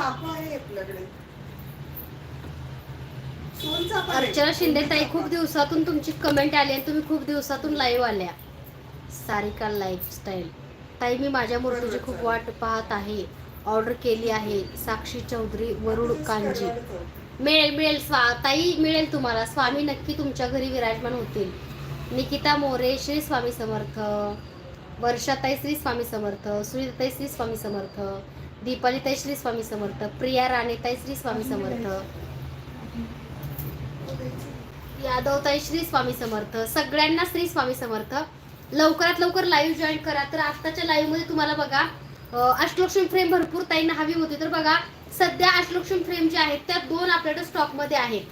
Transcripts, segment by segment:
आहे आपल्याकडे. आहे. अर्चना शिंदे ताई खूप दिवसातून तुमची कमेंट आली आणि तुम्ही खूप दिवसातून लाईव्ह आल्या. सारिका लाईफस्टाईल ताई मी माझ्या मूर्तीची खूप वाट पाहत आहे. ऑर्डर केली आहे. साक्षी चौधरी वरुड कांजी. मिळेल मिळेल स्वा ताई मिळेल तुम्हाला. स्वामी नक्की तुमच्या घरी विराजमान होतील. निकिता मोरे श्री स्वामी समर्थ. वर्षाताई श्री स्वामी समर्थ. सुनीताई श्री स्वामी समर्थ. दीपाली श्री स्वामी समर्थ प्रिया राणे श्री स्वामी समर्थ यादव श्री स्वामी समर्थ सगळ्यांना श्री स्वामी समर्थ. लवकरात लवकर लाईव्ह जॉईन करा. तर आत्ताच्या लाईव्हमध्ये तुम्हाला बघा अं, अष्टलक्ष्मी फ्रेम भरपूर ताईंना हवी होती. तर बघा सध्या अष्टलक्ष्मी फ्रेम जे आहेत त्या दोन आपल्याकडे स्टॉकमध्ये आहेत.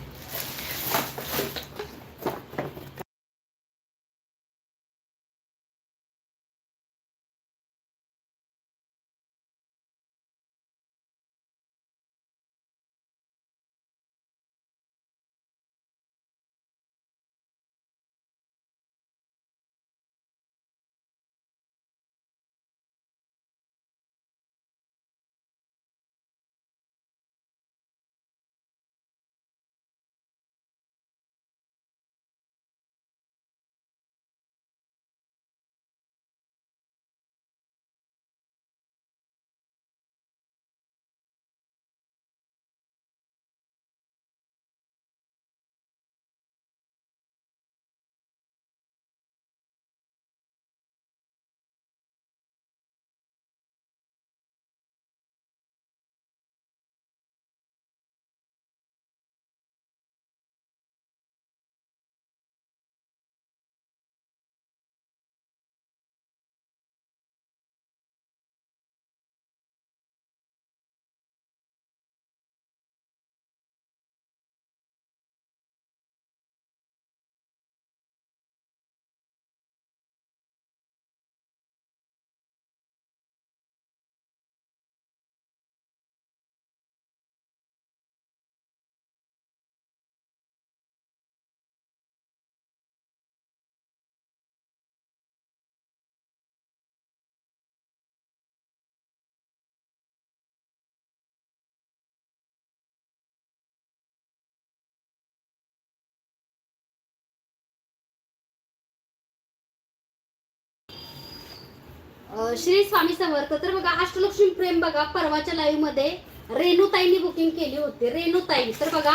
श्री स्वामी समर्थ. तर बघा अष्टलक्ष्मी प्रेम बघा परवाच्या लाईव्हमध्ये रेणुताईंनी बुकिंग केली होती. रेणुताई. तर बघा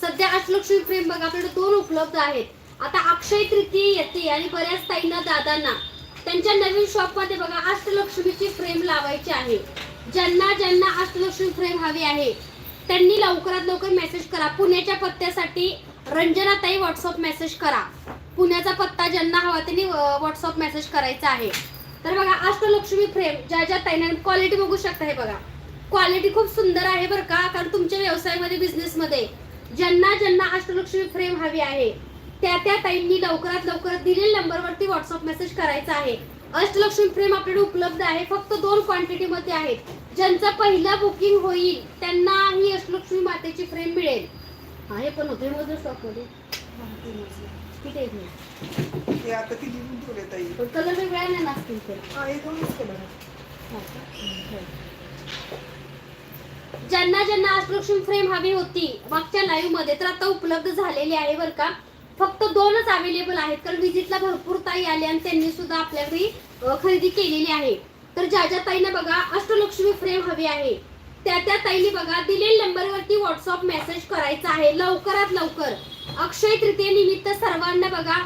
सध्या अष्टलक्ष्मी प्रेम बघा आपल्याकडे दोन उपलब्ध आहेत. आता अक्षय तृतीय येते आणि बऱ्याच ताईंना दादांना त्यांच्या नवीन शॉपमध्ये बघा अष्टलक्ष्मीची फ्रेम लावायची आहे. ज्यांना ज्यांना अष्टलक्ष्मी फ्रेम हवी आहे त्यांनी लवकरात लवकर मेसेज करा. पुण्याच्या पत्त्यासाठी रंजनाताई व्हॉट्सअप मेसेज करा. पुण्याचा पत्ता ज्यांना हवा त्यांनी व्हॉट्सअप मेसेज करायचा आहे. तर बघा अष्टलक्ष्मी फ्रेम ज्या ज्या ताईने क्वालिटी बघू शकता हे बघा. क्वालिटी खूप सुंदर आहे बरं का कारण तुमच्या व्यवसायामध्ये बिझनेसमध्ये ज्यांना ज्यांना अष्टलक्ष्मी फ्रेम हवी आहे त्या त्या ताईंनी लवकरात लवकर दिलेल्या नंबरवरती व्हॉट्सअप मेसेज करायचा आहे. अष्टलक्ष्मी फ्रेम आपल्याकडे उपलब्ध आहे फक्त दोन क्वांटिटी मध्ये आहेत. ज्यांचा पहिला बुकिंग होईल त्यांना ही अष्टलक्ष्मी मातेची फ्रेम मिळेल. आहे पण होते मोजून स्टॉक मध्ये किती आहेत आता ती लिहून ठेवले ताई. पण कलर वेगळ्या नाही नसतील ते. हा हे दोनच कलर आहेत. ज्यांना ज्यांना अष्टलक्ष्मी फ्रेम हवी होती मागच्या लाईव्हमध्ये तर आता उपलब्ध झालेली आहे बरं का. फक्त दोनच अवेलेबल आहेत कारण विजिटला भरपूर ताई आले आणि त्यांनी सुद्धा आपल्या घरी अं, खरेदी केलेली आहे. तर ज्या ज्या ताईंना बघा अष्टलक्ष्मी फ्रेम हवी आहे. त्या त्या ताईंनी बघा दिलेल्या नंबरवरती व्हॉट्सअप मेसेज करायचा आहे. लवकरात लवकर. अक्षय तृतीय निमित्त सर्वांना बघा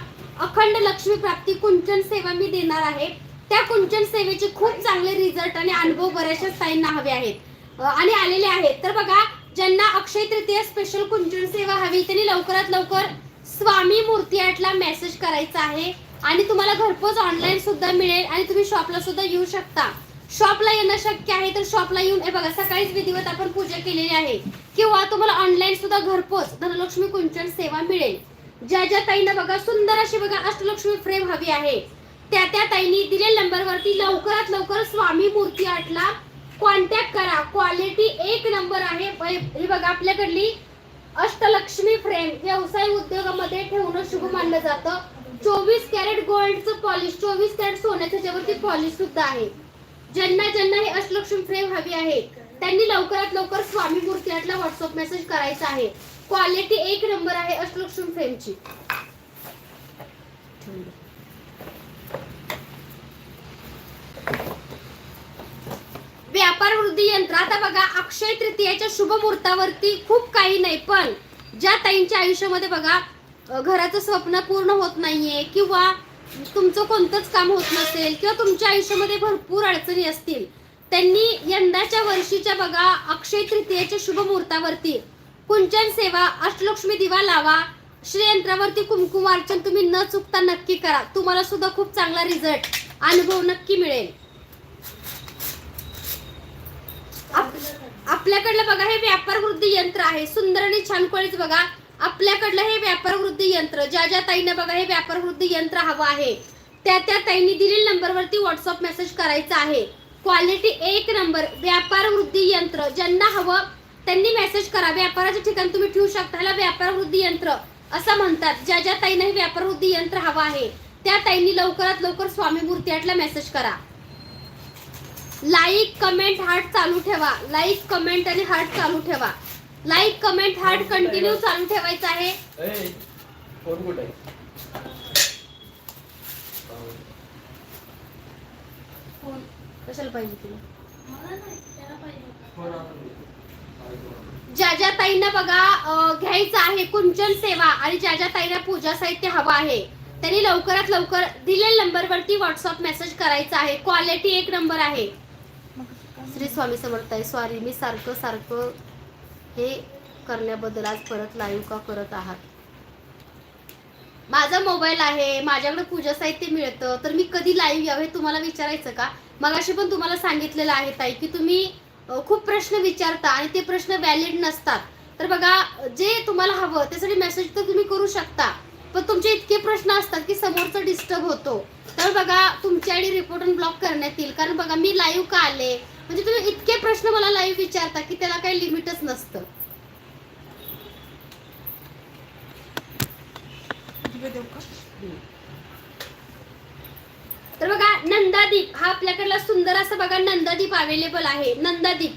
अखंड लक्ष्मी प्राप्ती कुंचन सेवा मी देणार आहे. त्या कुंचन सेवेचे खूप चांगले रिझल्ट आणि अनुभव बऱ्याचशा साईंना हवे आहेत. आणि आलेले आहेत. तर बघा ज्यांना अक्षय तृतीय स्पेशल कुंचन सेवा हवी त्यांनी लवकरात लवकर स्वामी मूर्ती आर्टला मेसेज करायचा आहे. आणि तुम्हाला घरपोच ऑनलाईन सुद्धा मिळेल आणि तुम्ही शॉपला सुद्धा येऊ शकता. शॉपला येणं शक्य आहे तर शॉपला येऊन हे बघा सकाळीच विधिवत आपण पूजा केलेली आहे. किंवा तुम्हाला ऑनलाईन सुद्धा घरपोच धनलक्ष्मी कुंचन सेवा मिळेल. ज्या ज्या ताईंना बघा सुंदर अशी बघा अष्टलक्ष्मी फ्रेम हवी आहे. त्या त्या ताईंनी दिलेल्या नंबरवरती लवकरात लवकर स्वामी मूर्ती आर्टला कॉन्टॅक्ट करा. क्वालिटी एक नंबर आहे. हे बघा आपल्याकडली अष्टलक्ष्मी फ्रेम व्यवसाय उद्योगामध्ये ठेवणं शुभ मानलं जातं. चोवीस कॅरेट गोल्डचं पॉलिश चोवीस कॅरेट सोन्याच्या त्याच्यावरती पॉलिश सुद्धा आहे. ज्यांना ज्यांना ही अष्टलक्ष्मी फ्रेम हवी आहे त्यांनी लवकरात लवकर स्वामी मूर्ती व्हॉट्सअप मेसेज करायचा आहे. क्वालिटी एक नंबर आहे अष्टलक्ष्मी फ्रेमची व्यापार वृद्धी यंत्र आता बघा अक्षय तृतीयाच्या शुभ मुहूर्तावरती खूप काही नाही पण ज्या ताईंच्या आयुष्यामध्ये बघा घराचं स्वप्न पूर्ण होत नाहीये किंवा तुमचं कोणतंच काम होत नसेल किंवा तुमच्या आयुष्यामध्ये भरपूर अडचणी असतील त्यांनी यंदाच्या वर्षीच्या बघा अक्षय तृतीयेच्या शुभ मुहूर्तावरती कुंचन सेवा अष्टलक्ष्मी दिवा लावा श्रीयंत्रावरती कुंकुमार्चन तुम्ही न चुकता नक्की करा. तुम्हाला सुद्धा खूप चांगला रिझल्ट अनुभव नक्की मिळेल. आप- आपल्याकडलं बघा हे व्यापार वृद्धी यंत्र आहे. सुंदर आणि छान कोळीच बघा. आपल्याकडलं हे व्यापार वृद्धी यंत्र ज्या ज्या ताईंना बघा हे व्यापार वृद्धी यंत्र हवं आहे त्या त्या ताईंनी दिलेल्या नंबरवरती व्हॉट्सअप मेसेज करायचा आहे. क्वालिटी एक नंबर व्यापार वृद्धी यंत्र ज्यांना हवं त्यांनी मेसेज करा. व्यापाराच्या ठिकाणी तुम्ही ठेवू शकता ह्याला व्यापार वृद्धी यंत्र असं म्हणतात. ज्या ज्या ताईंना हे व्यापार वृद्धी यंत्र हवं आहे त्या ताईंनी लवकरात लवकर स्वामी मूर्ती आर्टला मेसेज करा. लाईक कमेंट हार्ट चालू ठेवा. लाईक कमेंट आणि हार्ट चालू ठेवा. लाईक कमेंट हार्ट कंटिन्यू चालू ठेवायचं आहे. फोन कुठे? कशाला पाहिजे तुला. ज्या ज्या ताईंना बघा घ्यायचं आहे कुंचन सेवा आणि ज्या ज्या ताईंना पूजा साहित्य हवं आहे. त्यांनी लवकरात लवकर दिलेल्या नंबरवरती व्हॉट्सअप मेसेज करायचा आहे. क्वालिटी एक नंबर आहे. श्री स्वामी समर्थ आहे. सॉरी मी सारखं सारखं हे करण्याबद्दल आज परत लाईव्ह का करत आहात? माझा मोबाईल आहे माझ्याकडे पूजा साहित्य मिळतं तर मी कधी लाईव्ह यावं हे तुम्हाला विचारायचं का? मगाशी पण तुम्हाला सांगितलेलं आहे ताई की तुम्ही खूप प्रश्न विचारता आणि ते प्रश्न व्हॅलिड नसतात. तर बघा जे तुम्हाला हवं त्यासाठी मेसेज तर तुम्ही करू शकता पण तुमचे इतके प्रश्न असतात की समोरचं डिस्टर्ब होतो. तर बघा तुमची आयडी रिपोर्ट ब्लॉक करण्यात येईल. कारण बघा मी लाईव्ह का आले? म्हणजे तुम्ही इतके प्रश्न मला लाईव्ह विचार की त्याला काही लिमिटच नसतं दिवे देऊ का तर बघा नंदादीप हा आपल्याकडला सुंदर असं बघा नंदादीप अवेलेबल आहे. नंदादीप.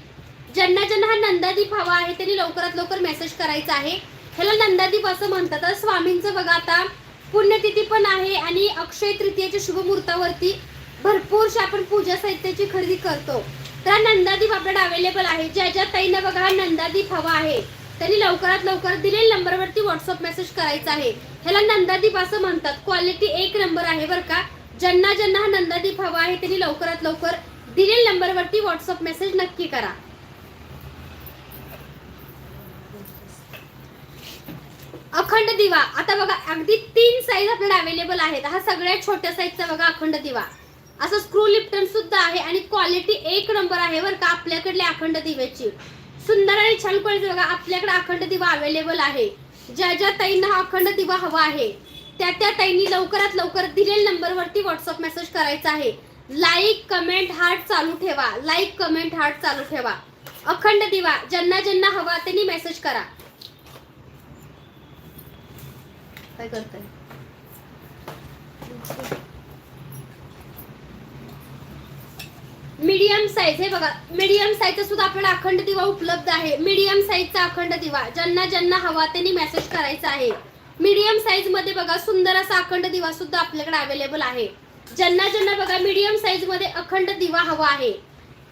ज्यांना ज्यांना हा नंदादीप हवा आहे त्यांनी लवकरात लवकर मेसेज करायचा आहे. ह्याला नंदादीप असं म्हणतात. तर स्वामींचं बघा आता पुण्यतिथी पण आहे आणि अक्षय तृतीयेच्या शुभ मुहूर्तावरती भरपूरशी आपण पूजा साहित्याची खरेदी करतो. तर नंदादीप आपल्याकडे अवेलेबल आहे. ज्या ज्या ताईनं बघा हा नंदादीप हवा आहे त्यांनी लवकरात लवकर दिलेल्या नंबरवरती व्हॉट्सअप मेसेज करायचा आहे. ह्याला नंदादीप असं म्हणतात. क्वालिटी एक नंबर आहे बरं का. ज्यांना ज्यांना हा नंदादीप हवा आहे त्यांनी लवकरात लवकर दिलेल्या नंबरवरती व्हॉट्सअप मेसेज नक्की करा. अखंड दिवा. आता बघा अगदी तीन साईज आपल्याला अवेलेबल आहेत. हा सगळ्यात छोट्या साईजचा बघा अखंड दिवा. असं स्क्रू लिप्टन सुद्धा आहे आणि क्वालिटी एक नंबर आहे बरं का आपल्याकडल्या अखंड दिव्याची. सुंदर आणि छान क्वालिटी बघा आपल्याकडे अखंड दिवा अवेलेबल आहे. ज्या ज्या ताईंना हा अखंड दिवा हवा आहे त्या त्या ताईंनी लवकरात लवकर दिलेल्या नंबरवरती व्हॉट्सअप मेसेज करायचा आहे. लाईक कमेंट हार्ट चालू ठेवा. लाईक कमेंट हार्ट चालू ठेवा. अखंड दिवा ज्यांना ज्यांना हवा त्यांनी मेसेज करा. काय करताय? मीडियम साईज हे बघा. मीडियम साईजचा सुद्धा आपल्याला अखंड दिवा उपलब्ध आहे. मीडियम साईजचा अखंड दिवा ज्यांना ज्यांना हवा त्यांनी मेसेज करायचा आहे. मीडियम साईजमध्ये बघा सुंदर असा अखंड दिवा सुद्धा आपल्याकडे अवेलेबल आहे. ज्यांना ज्यांना बघा मीडियम साईजमध्ये अखंड दिवा हवा आहे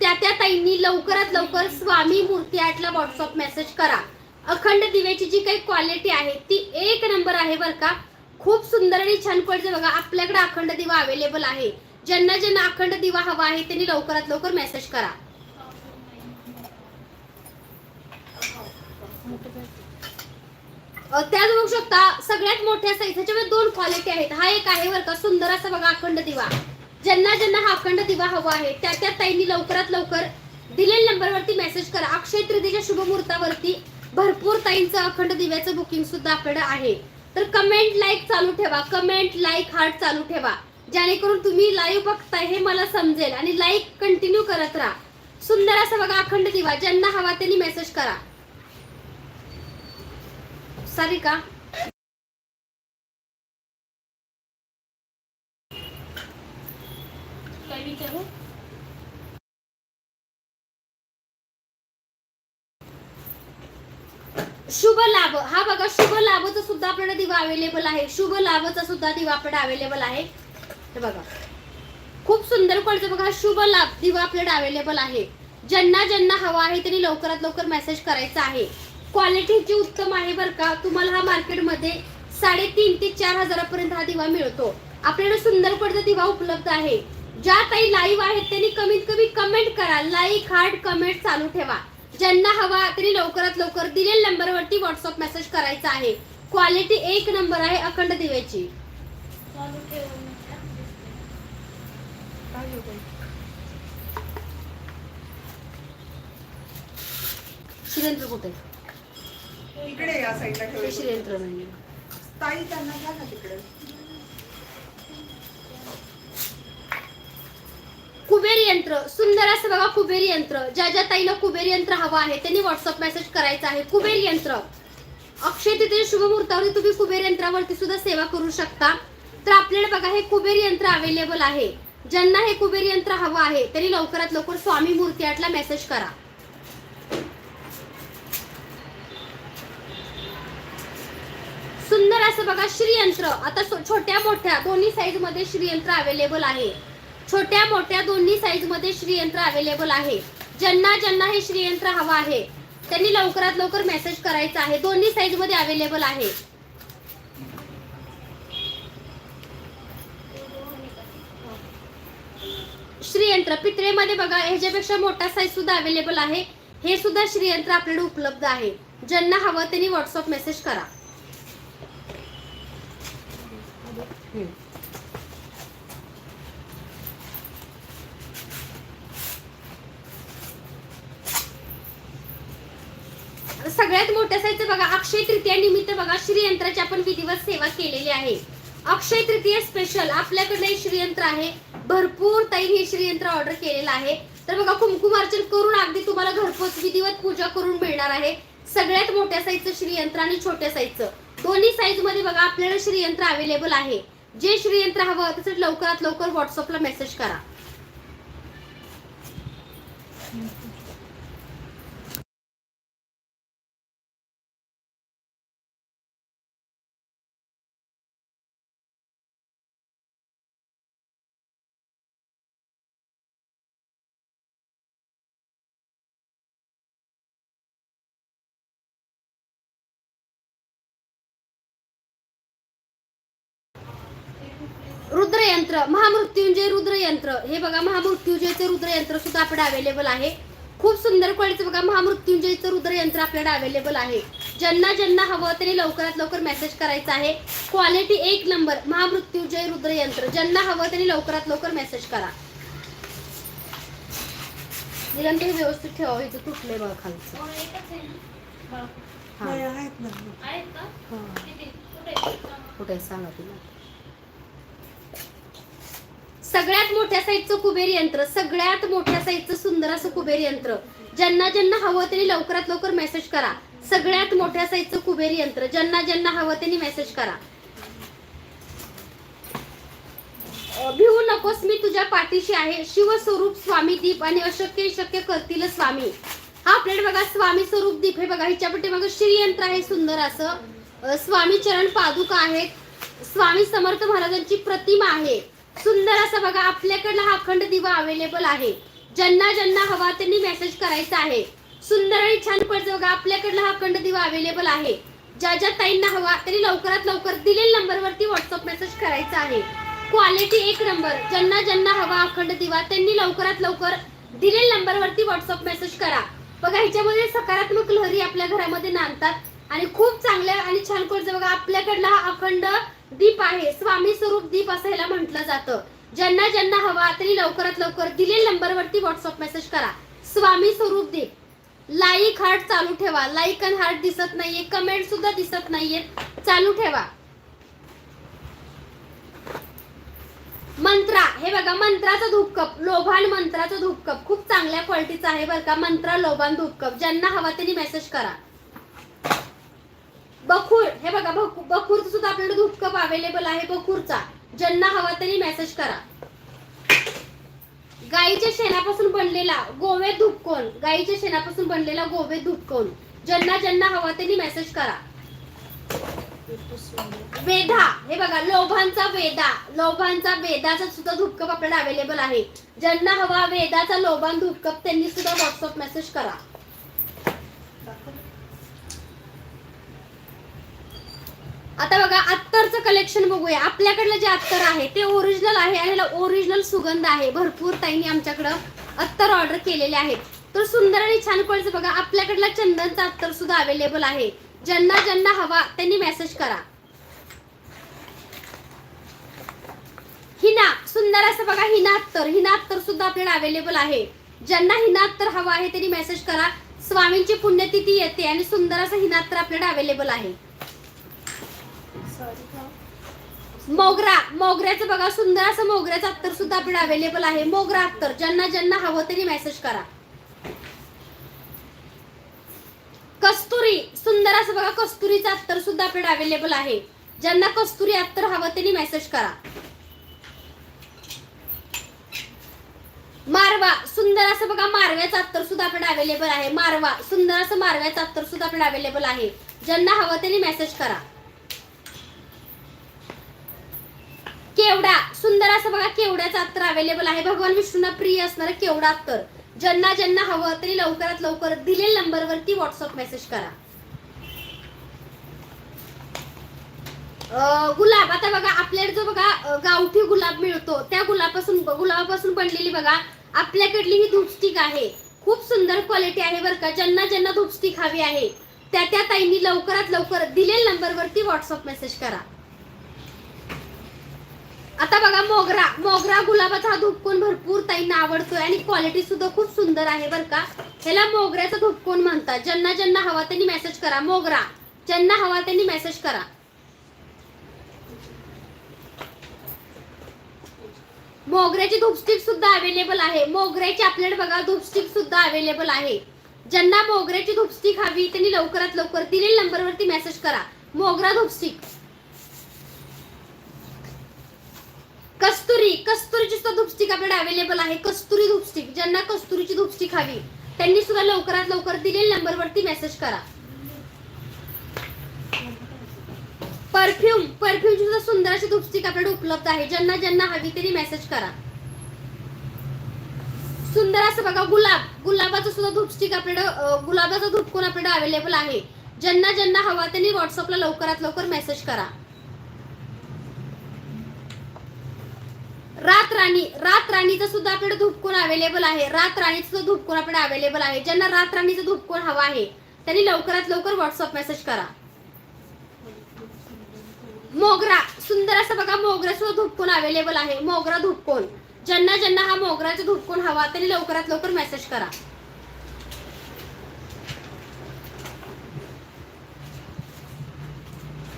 त्या त्या ताईंनी लवकरात लवकर स्वामी मूर्ती आर्टला व्हॉट्सअप मेसेज करा. अखंड दिव्याची जी काही क्वालिटी आहे ती एक नंबर आहे बरं का. खूप सुंदर आणि छान पडते बघा आपल्याकडे अखंड दिवा अवेलेबल आहे. ज्यांना ज्यांना अखंड दिवा हवा आहे त्यांनी लवकरात लवकर मेसेज करा. त्याच बघू शकता सगळ्यात मोठ्या साईज ह्याच्यामध्ये म्हणजे दोन क्वालिटी आहेत. हा एक आहे बरं का सुंदर असा बघा अखंड दिवा. ज्यांना ज्यांना हा अखंड दिवा हवा आहे त्या त्या ताईंनी लवकरात लवकर दिलेल्या नंबरवरती मेसेज करा. अक्षय तृतीच्या शुभ मुहूर्तावरती भरपूर ताईंचं अखंड दिव्याचं बुकिंग सुद्धा आपल्याकडे आहे. तर कमेंट लाईक चालू ठेवा. कमेंट लाईक हार्ट चालू ठेवा. जेणेकरून तुम्ही लाईव्ह बघताय हे मला समजेल. आणि लाईक कंटिन्यू करत राहा. सुंदर असा बघा अखंड दिवा. ज्यांना हवा त्यांनी मेसेज करा. सारिका? शुभ लाभ. हा बघा शुभ लाभचा सुद्धा आपल्याला दिवा अवेलेबल आहे. शुभ लाभचा सुद्धा दिवा आपल्याला अवेलेबल आहे. हे बघा. खूप सुंदर क्वालिटी बघा. शुभ लाभ दिवा आपल्याला अवेलेबल आहे. ज्यांना ज्यांना हवा आहे त्यांनी लवकरात लवकर मेसेज करायचा आहे. क्वालिटीची उत्तम आहे बरं का. तुम्हाला हा मार्केटमध्ये साडेतीन ते चार हजारापर्यंत हा दिवा मिळतो. आपल्याकडे सुंदर पडदा दिवा उपलब्ध आहे. ज्या काही लाईव्ह आहेत त्यांनी कमीत कमी कमेंट करा. लाईक हार्ट कमेंट चालू ठेवा. ज्यांना हवा त्यांनी लवकरात लवकर दिलेल्या नंबरवरती व्हॉट्सअप मेसेज करायचा आहे. क्वालिटी एक नंबर आहे अखंड दिव्याची. हो? श्रीयंत्र कुठे? इकडे या साईडला श्रीयंत्र नाही ताई त्यांना घ्या ना तिकडे. कुबेर यंत्र. सुंदर असं बघा कुबेर यंत्र. ज्या ज्या ताईला कुबेर यंत्र हवं आहे त्यांनी व्हॉट्सअप मेसेज करायचा आहे. कुबेर यंत्र. अक्षय तिथे शुभ मुहूर्तावरती तुम्ही कुबेर यंत्रावरती सुद्धा सेवा करू शकता. तर आपल्याला बघा हे कुबेर यंत्र अवेलेबल आहे. ज्यांना हे कुबेर यंत्र हवं आहे त्यांनी लवकरात लवकर स्वामी मूर्ती आर्टला मेसेज करा. सुंदर असं बघा श्रीयंत्र. आता छोट्या मोठ्या दोन्ही साईजमध्ये श्रीयंत्र अवेलेबल आहे. छोट्या मोठ्या दोन्ही साईजमध्ये श्रीयंत्र अवेलेबल आहे. ज्यांना ज्यांना हे श्रीयंत्र हवं आहे त्यांनी लवकरात लवकर मेसेज करायचा आहे. दोन्ही साईजमध्ये अवेलेबल आहे. श्रीयंत्र पितळेमध्ये बघा ह्याच्यापेक्षा मोठा साईज सुद्धा अवेलेबल आहे. हे सुद्धा श्रीयंत्र आपल्याकडे उपलब्ध आहे. ज्यांना हवं त्यांनी व्हॉट्सअप मेसेज करा. सगळ्यात मोठ्या साईजचं बघा अक्षय तृतीया निमित्त बघा श्रीयंत्राची आपण विधिवत सेवा केलेली आहे. अक्षय तृतीय स्पेशल आपल्याकडे श्रीयंत्र आहे. भरपूर ताई हे श्रीयंत्र ऑर्डर केलेलं आहे. तर बघा कुंकुमार्चन करून अगदी तुम्हाला घरपोच विधिवत पूजा करून मिळणार आहे. सगळ्यात मोठ्या साईजचं श्रीयंत्र आणि छोट्या साईजचं दोन्ही साईजमध्ये बघा आपल्याला श्रीयंत्र अवेलेबल आहे. जे श्रीयंत्र हवं त्यासाठी लवकरात लवकर व्हॉट्सअपला मेसेज करा. रुद्रयंत्र महामृत्युंजय रुद्रयंत्र. हे बघा महामृत्युंजयचं रुद्रयंत्र सुद्धा आपल्याकडे अवेलेबल आहे. खूप सुंदर क्वालिटीचं बघा महामृत्युंजयचं रुद्रयंत्र आपल्याकडे अवेलेबल आहे. ज्यांना ज्यांना हवं त्यांनी लवकरात लवकर मेसेज करायचा आहे. क्वालिटी एक नंबर महामृत्युंजय रुद्रयंत्र. ज्यांना हवं त्यांनी लवकरात लवकर मेसेज करा. निरंतर हे व्यवस्थित ठेवा. इथं तुटले बघा खालचं. हा. कुठे? सांगा तुला सगळ्यात मोठ्या साईजचं कुबेर यंत्र सगळ्यात मोठ्या साईजचं सुंदर असं कुबेर यंत्र. ज्यांना ज्यांना हवं त्यांनी लवकरात लवकर मेसेज करा. सगळ्यात मोठ्या साईजचं कुबेर यंत्र ज्यांना ज्यांना हवं त्यांनी मेसेज करा. भिवू नकोस मी तुझ्या पाठीशी आहे. शिवस्वरूप स्वामी दीप आणि अशक्य शक्य करतील स्वामी. हा प्लेट बघा स्वामी स्वरूप दीप हे बघा ह्याच्या मग श्रीयंत्र आहे सुंदर असं. स्वामी चरण पादुका आहेत. स्वामी समर्थ महाराजांची प्रतिमा आहे. सुंदर असं बघा आपल्याकडला हा अखंड दिवा अवेलेबल आहे. ज्यांना ज्यांना हवा त्यांनी मेसेज करायचा आहे. सुंदर आणि छान पडतं बघा आपल्याकडला हा अखंड दिवा अवेलेबल आहे. ज्या ज्या ताईंना हवा त्यांनी लवकरात लवकर दिलेल्या नंबरवरती व्हॉट्सअप मेसेज करायचा आहे. क्वालिटी एक नंबर ज्यांना ज्यांना हवा अखंड दिवा त्यांनी लवकरात लवकर दिलेल्या नंबरवरती व्हॉट्सअप मेसेज करा. बघा ह्याच्यामध्ये सकारात्मक लहरी आपल्या घरामध्ये नांदतात. आणि खूप चांगल्या आणि छान करतं बघा आपल्याकडला हा अखंड दीप आहे. स्वामी स्वरूप दीप असं ह्याला म्हटलं जातं. ज्यांना ज्यांना हवा तरी लवकरात लवकर दिलेल्या नंबरवरती व्हॉट्सअप मेसेज करा. स्वामी स्वरूप दीप. लाईक हार्ट चालू ठेवा. लाईक आणि हार्ट दिसत नाहीये. कमेंट सुद्धा दिसत नाहीयेत. चालू ठेवा. मंत्रा. हे बघा मंत्राचा धूपकप. लोभान मंत्राचा धूपकप. खूप चांगल्या क्वालिटीचा आहे बरं का. मंत्रा लोभान धूपकप. ज्यांना हवा त्यांनी मेसेज करा. बखूर हे बघा बखू- सुद्धा आपल्याकडे धुपकप अवेलेबल आहे बखूरचा. ज्यांना हवा त्यांनी मेसेज करा. गाईच्या शेणापासून बनलेला गोवे धुपकोन गाईच्या शेणापासून बनलेला गोवे धुपकोन. ज्यांना ज्यांना हवा त्यांनी मेसेज करा. वेधा हे बघा लोभांचा वेदा लोभांचा वेदाचा सुद्धा धुपकप आपल्याला अवेलेबल आहे. ज्यांना हवा वेदाचा लोभान धुपकप त्यांनी सुद्धा व्हॉट्सअप मेसेज करा. आता बघा अत्तरचं कलेक्शन बघूया. आपल्याकडलं जे अत्तर आहे ते ओरिजिनल आहे आणि ह्याला ओरिजिनल सुगंध आहे. भरपूर ताईंनी आमच्याकडं अत्तर ऑर्डर केलेले आहेत. तर सुंदर आणि छान क्वालिटी बघा आपल्याकडला चंदनचा अत्तर सुद्धा अवेलेबल आहे. ज्यांना ज्यांना हवा त्यांनी मेसेज करा. हिना सुंदर असं बघा हिना अत्तर. हिना अत्तर सुद्धा आपल्याला अवेलेबल आहे. ज्यांना हिना अत्तर हवा आहे त्यांनी मेसेज करा. स्वामींची पुण्यतिथी येते आणि सुंदर असं हिना अत्तर आपल्याला अवेलेबल आहे. मोगरा मोगऱ्याचं बघा सुंदर असं मोगऱ्याचं अत्तर सुद्धा आपण अवेलेबल आहे. मोगरा अत्तर ज्यांना ज्यांना हवं त्यांनी मेसेज करा. कस्तुरी सुंदर असं बघा कस्तुरीचं अत्तर सुद्धा आपल्याला अवेलेबल आहे. ज्यांना कस्तुरी अत्तर हवं त्यांनी मेसेज करा. मारवा सुंदर असं बघा मारव्याचं अत्तर सुद्धा आपल्याला अवेलेबल आहे. मारवा सुंदर असं मारव्याचं अत्तर सुद्धा आपल्याला अवेलेबल आहे. ज्यांना हवं त्यांनी मेसेज करा केवडा सुंदर असं बघा केवड्याचं अत्तर अवेलेबल आहे. भगवान विष्णूंना प्रिय असणारं केवडा अत्तर. ज्यांना ज्यांना हवं तरी लवकरात लवकर दिलेल्या नंबरवरती व्हॉट्सअप मेसेज करा. गुलाब आता बघा आपल्याकडे जो बघा गावठी गुलाब मिळतो त्या गुलाबापासून गुलाबापासून बनलेली बघा आपल्याकडली ही धूपस्टिक आहे. खूप सुंदर क्वालिटी आहे बरं का. ज्यांना ज्यांना धूपस्टिक हवी आहे त्या त्या ताईंनी लवकरात लवकर दिलेल्या नंबरवरती व्हॉट्सअप मेसेज करा. आता बघा मोगरा मोगरा गुलाबाचा हा भरपूर ताईंना आवडतोय आणि क्वालिटी सुद्धा खूप सुंदर आहे बरं का. ह्याला मोगऱ्याचा धुपकोन म्हणतात. ज्यांना ज्यांना हवा त्यांनी मेसेज करा. मोगरा ज्यांना हवा त्यांनी मेसेज करा. मोगऱ्याची धूपस्टिक सुद्धा अवेलेबल आहे. मोगऱ्याची आपल्याकडे बघा धूपस्टिक सुद्धा अवेलेबल आहे. ज्यांना मोगऱ्याची धूपस्टिक हवी त्यांनी लवकरात लवकर दिलेल्या नंबरवरती मेसेज करा. मोगरा धूपस्टिक. कस्तुरी कस्तुरीची सुद्धा धूपस्टिक आपल्याकडे अवेलेबल आहे. कस्तुरी धूपस्टिक ज्यांना कस्तुरीची धूपस्टिक हवी त्यांनी सुद्धा लवकरात लवकर दिलेल्या नंबरवरती मेसेज करा. परफ्यूम परफ्यूमची सुद्धा सुंदर अशी धूपस्टिक आपल्याकडे उपलब्ध आहे. ज्यांना ज्यांना हवी त्यांनी मेसेज करा. सुंदर असं बघा गुलाब गुलाबाचं सुद्धा धूपस्टिक आपल्याकडे गुलाबाचा धूपकोन आपल्याकडे अवेलेबल आहे? ज्यांना ज्यांना हवा त्यांनी व्हॉट्सअपला लवकरात लवकर मेसेज करा. रात राणी रात राणीचं सुद्धा आपल्याकडे धूपकोण अवेलेबल आहे. रात राणीचं सुद्धा धूपकोण आपल्याकडे अवेलेबल आहे. ज्यांना रात राणीचं धूपकोन हवा आहे त्यांनी लवकरात लवकर व्हॉट्सअप मेसेज करा. मोगरा सुंदर असं बघा मोगरा सुद्धा धूपकोण अवेलेबल आहे. मोगरा धूपकोण. ज्यांना ज्यांना हा मोगराचा धूपकोण हवा त्यांनी लवकरात लवकर मेसेज करा.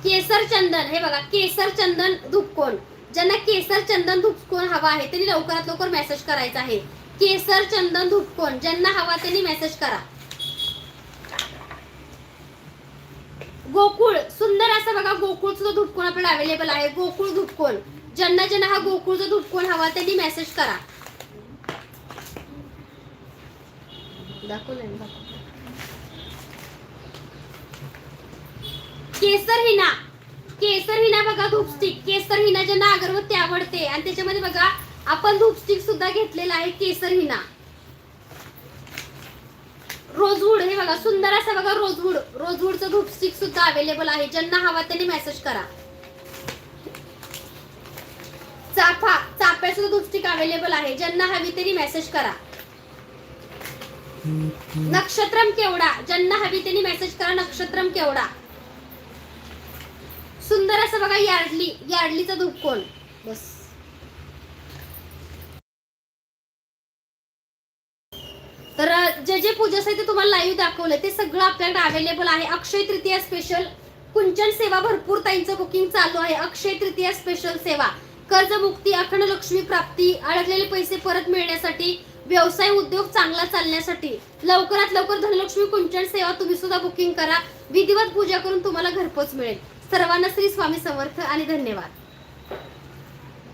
केसर चंदन हे बघा केसर चंदन धूपकोण. ज्यांना केसर चंदन धूप हवा आहे त्यांनी लवकरात लवकर मेसेज करायचा आहे. केसर चंदन धुपकोन ज्यांना हवा त्यांनी मेसेज करा. गोकुळ सुंदर असं बघा गोकुळ सुद्धा धूपकोन आपल्याला अवेलेबल आहे. गोकुळ धुपकोन. ज्यांना ज्यांना हा गोकुळचा धुपकोन हवा त्यांनी मेसेज करा. दाखवलंय ना, केसर हिना. केसर हिना बघा धूपस्टिक. केसर हिना ज्यांना अगरबत्ती आवडते. आणि त्याच्यामध्ये बघा आपण धूपस्टिक सुद्धा घेतलेला आहे केसर हिना. रोजवूड हे बघा सुंदर असं बघा रोजवूड. रोजवूडचं धूपस्टिक सुद्धा अवेलेबल आहे. ज्यांना हवा त्यांनी मेसेज करा. चाफा चाफ्या सुद्धा धूपस्टिक अवेलेबल आहे. ज्यांना हवी त्यांनी मेसेज करा. नक्षत्रम केवडा. ज्यांना हवी त्यांनी मेसेज करा. नक्षत्रम केवडा. सुंदर असं बघा यार्डली यार्डलीचा धूपकोन बस. तर जे जे पूजा आहे ते तुम्हाला लाईव्ह दाखवलं ते सगळं आपल्याकडे अवेलेबल आहे. अक्षय तृतीया स्पेशल कुंचन सेवा भरपूर ताईंचं बुकिंग चालू आहे. अक्षय तृतीया स्पेशल सेवा. कर्जमुक्ती अखंड लक्ष्मी प्राप्ती अडकलेले पैसे परत मिळण्यासाठी व्यवसाय उद्योग चांगला चालण्यासाठी. लवकरात लवकर धनलक्ष्मी कुंचन सेवा तुम्ही सुद्धा बुकिंग करा. विधिवत पूजा करून तुम्हाला घरपोच मिळेल. सर्वांना श्री स्वामी समर्थ आणि धन्यवाद.